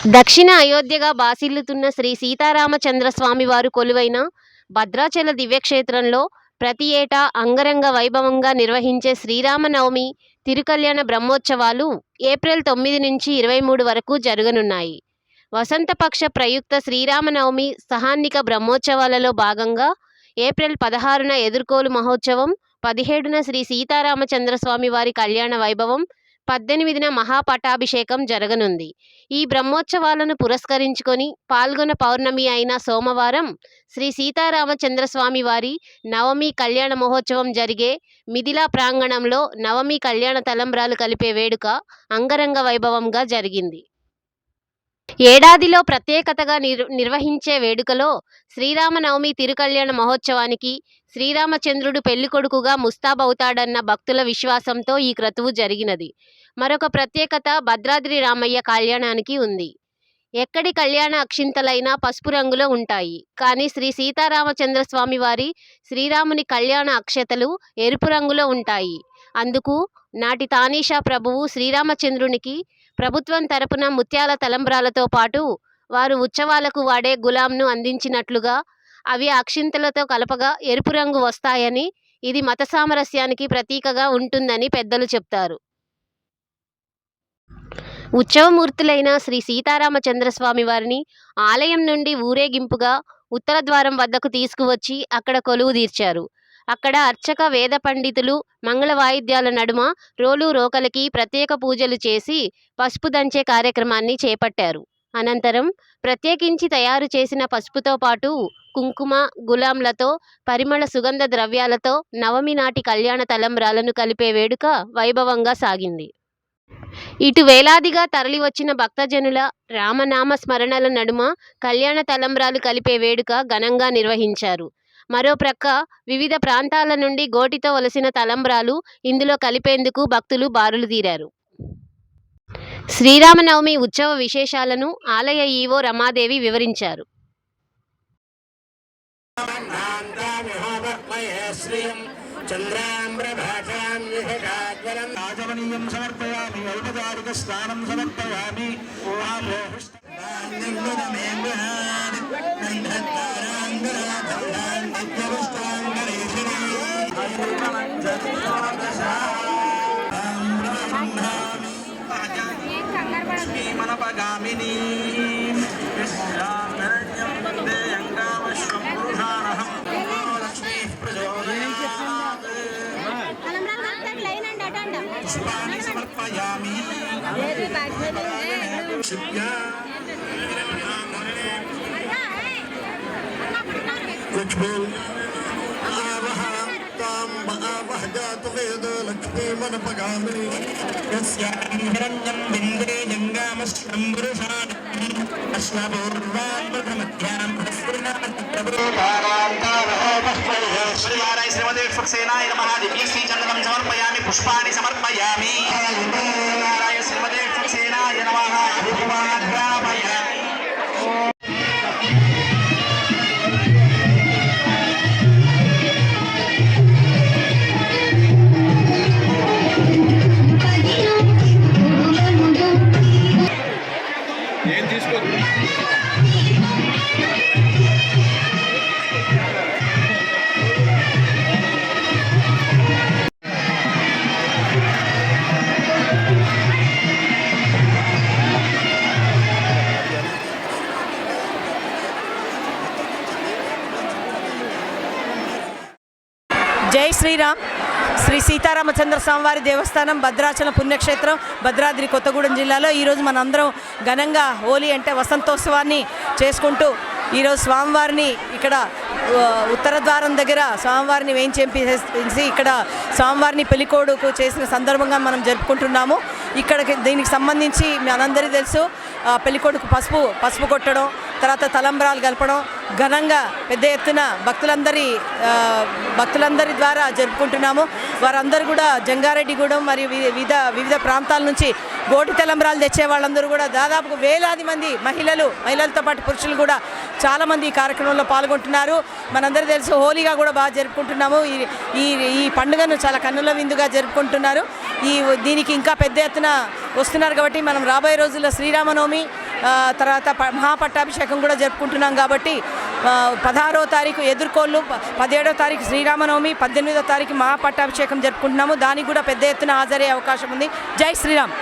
దక్షిణ అయోధ్యగా బాసిల్లుతున్న శ్రీ సీతారామచంద్ర స్వామివారు కొలువైన భద్రాచల దివ్యక్షేత్రంలో ప్రతి ఏటా అంగరంగ వైభవంగా నిర్వహించే శ్రీరామనవమి తిరుకల్యాణ బ్రహ్మోత్సవాలు ఏప్రిల్ తొమ్మిది నుంచి ఇరవై మూడు వరకు జరగనున్నాయి. వసంతపక్ష ప్రయుక్త శ్రీరామనవమి సహాన్నిక బ్రహ్మోత్సవాలలో భాగంగా ఏప్రిల్ పదహారున ఎదుర్కోలు మహోత్సవం పదిహేడున శ్రీ సీతారామచంద్ర స్వామి వారి కళ్యాణ వైభవం పద్దెనిమిదిన మహాపటాభిషేకం జరగనుంది. ఈ బ్రహ్మోత్సవాలను పురస్కరించుకొని పాల్గొన పౌర్ణమి అయిన సోమవారం శ్రీ సీతారామచంద్రస్వామి వారి నవమి కళ్యాణ మహోత్సవం జరిగే మిథిలా ప్రాంగణంలో నవమి కళ్యాణ తలంబ్రాలు కలిపే వేడుక అంగరంగ వైభవంగా జరిగింది. ఏడాదిలో ప్రత్యేకతగా నిర్ నిర్వహించే వేడుకలో శ్రీరామనవమి తిరుకళ్యాణ మహోత్సవానికి శ్రీరామచంద్రుడు పెళ్ళికొడుకుగా ముస్తాబవుతాడన్న భక్తుల విశ్వాసంతో ఈ క్రతువు జరిగినది. మరొక ప్రత్యేకత భద్రాద్రి రామయ్య కళ్యాణానికి ఉంది. ఎక్కడి కళ్యాణ అక్షింతలైనా పసుపు రంగులో ఉంటాయి. కానీ శ్రీ సీతారామచంద్ర స్వామి వారి శ్రీరాముని కళ్యాణ అక్షతలు ఎరుపు రంగులో ఉంటాయి. అందుకు నాటి తానీషా ప్రభువు శ్రీరామచంద్రునికి ప్రభుత్వం తరపున ముత్యాల తలంబ్రాలతో పాటు వారు ఉత్సవాలకు వాడే గులాంను అందించినట్లుగా అవి అక్షింతలతో కలపగా ఎరుపు రంగు వస్తాయని ఇది మత సామరస్యానికి ప్రతీకగా ఉంటుందని పెద్దలు చెప్తారు. ఉత్సవమూర్తులైన శ్రీ సీతారామచంద్రస్వామి వారిని ఆలయం నుండి ఊరేగింపుగా ఉత్తర ద్వారం వద్దకు తీసుకువచ్చి అక్కడ కొలువు తీర్చారు. అక్కడ అర్చక వేద పండితులు మంగళ వాయిద్యాల నడుమ రోలు రోకలకి ప్రత్యేక పూజలు చేసి పసుపు దంచే కార్యక్రమాన్ని చేపట్టారు. అనంతరం ప్రత్యేకించి తయారు చేసిన పసుపుతో పాటు కుంకుమ గులాంలతో పరిమళ సుగంధ ద్రవ్యాలతో నవమి నాటి కళ్యాణ తలంబ్రాలను కలిపే వేడుక వైభవంగా సాగింది. ఇటు వేలాదిగా తరలివచ్చిన భక్తజనుల రామనామ స్మరణల నడుమ కళ్యాణ తలంబ్రాలు కలిపే వేడుక ఘనంగా నిర్వహించారు. మరో ప్రక్క వివిధ ప్రాంతాల నుండి గోటితో వలసిన తలంబ్రాలు ఇందులో కలిపేందుకు భక్తులు బారులు తీరారు. శ్రీరామనవమి ఉత్సవ విశేషాలను ఆలయ ఈవో రమాదేవి వివరించారు. సమర్పయామి స్నానం సమర్పయామి. మనపగామిని విశ్రామరణ్యం వందే యంగామశ్వం పురుషానహం లక్ష్మీ ప్రచోదయాత్ తలంబ్రాలు కలుపుతాడు లైన్ لكبيل అటు అండి పుష్పాన్ని جات లేదు బ్యాక్ من ఉంది. శుభ్య లక్ష్మీ ఆవహ తాం ఆవహ జాత వేద లక్ష్మీ మనపగామిని పుష్పాన్ని సమర్పయామి శ్రీమదే సేనాయ నమః జై శ్రీరామ్ శ్రీ సీతారామచంద్ర స్వామివారి దేవస్థానం భద్రాచలం పుణ్యక్షేత్రం భద్రాద్రి కొత్తగూడెం జిల్లాలో ఈరోజు మనందరం ఘనంగా హోలీ అంటే వసంతోత్సవాన్ని చేసుకుంటూ ఈరోజు స్వామివారిని ఇక్కడ ఉత్తర ద్వారం దగ్గర స్వామివారిని వేయించేసి ఇక్కడ స్వామివారిని పెళ్ళికోడుకు చేసిన సందర్భంగా మనం జరుపుకుంటున్నాము. ఇక్కడికి దీనికి సంబంధించి మీ అందరికీ తెలుసు పెళ్ళికోడుకు పెళ్ళికొడుకు పసుపు పసుపు కొట్టడం తర్వాత తలంబ్రాలు గలపడం ఘనంగా పెద్ద ఎత్తున భక్తులందరి భక్తులందరి ద్వారా జరుపుకుంటున్నాము. వారందరూ కూడా జంగారెడ్డిగూడెం మరియు వి- వివిధ వివిధ ప్రాంతాల నుంచి గోటి తలంబ్రాలు తెచ్చే వాళ్ళందరూ కూడా దాదాపు వేలాది మంది మహిళలు మహిళలతో పాటు పురుషులు కూడా చాలామంది ఈ కార్యక్రమంలో పాల్గొంటున్నారు. మనందరూ తెలుసు హోలీగా కూడా బాగా జరుపుకుంటున్నాము. ఈ ఈ ఈ పండుగను చాలా కన్నుల విందుగా జరుపుకుంటున్నారు. ఈ దీనికి ఇంకా పెద్ద ఎత్తున వస్తున్నారు కాబట్టి మనం రాబోయే రోజుల్లో శ్రీరామనవమి తర్వాత మహాపట్టాభిషేకం కూడా జరుపుకుంటున్నాం కాబట్టి పదహారో తారీఖు ఎదుర్కోళ్ళు పదిహేడో తారీఖు శ్రీరామనవమి పద్దెనిమిదో తారీఖు మహాపట్టాభిషేకం జరుపుకుంటున్నాము. దానికి కూడా పెద్ద ఎత్తున హాజరయ్యే అవకాశం ఉంది. జై శ్రీరామ్.